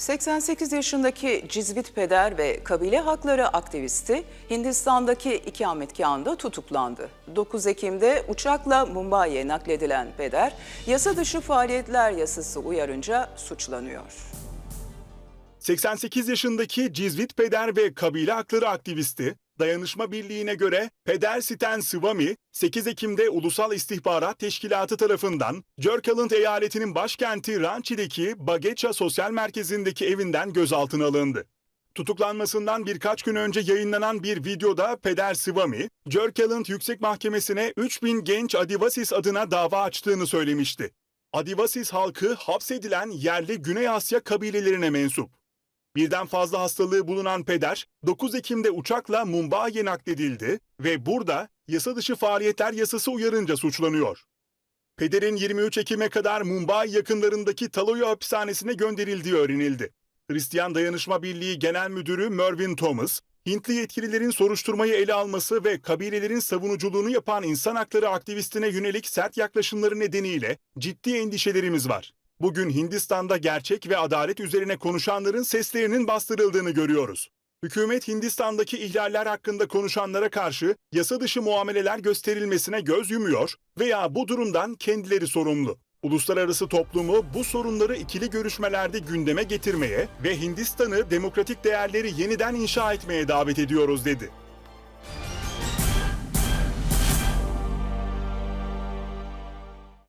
88 yaşındaki Cizvit Peder ve kabile hakları aktivisti Hindistan'daki ikametgahında tutuklandı. 9 Ekim'de uçakla Mumbai'ye nakledilen Peder, yasa dışı faaliyetler yasası uyarınca suçlanıyor. 88 yaşındaki Cizvit Peder ve kabile hakları aktivisti, Dayanışma Birliği'ne göre Peder Siten Swami, 8 Ekim'de Ulusal İstihbarat Teşkilatı tarafından Jharkhand eyaletinin başkenti Ranchi'deki Bagecha Sosyal Merkezi'ndeki evinden gözaltına alındı. Tutuklanmasından birkaç gün önce yayınlanan bir videoda Peder Swami, Jharkhand Yüksek Mahkemesi'ne 3000 genç Adivasis adına dava açtığını söylemişti. Adivasis halkı hapsedilen yerli Güney Asya kabilelerine mensup. Birden fazla hastalığı bulunan peder 9 Ekim'de uçakla Mumbai'ye nakledildi ve burada yasa dışı faaliyetler yasası uyarınca suçlanıyor. Pederin 23 Ekim'e kadar Mumbai yakınlarındaki Taloya hapishanesine gönderildiği öğrenildi. Hristiyan Dayanışma Birliği Genel Müdürü Mervyn Thomas, Hintli yetkililerin soruşturmayı ele alması ve kabilelerin savunuculuğunu yapan insan hakları aktivistine yönelik sert yaklaşımları nedeniyle ciddi endişelerimiz var. Bugün Hindistan'da gerçek ve adalet üzerine konuşanların seslerinin bastırıldığını görüyoruz. Hükümet Hindistan'daki ihlaller hakkında konuşanlara karşı yasa dışı muameleler gösterilmesine göz yumuyor veya bu durumdan kendileri sorumlu. Uluslararası toplumu bu sorunları ikili görüşmelerde gündeme getirmeye ve Hindistan'ı demokratik değerleri yeniden inşa etmeye davet ediyoruz dedi.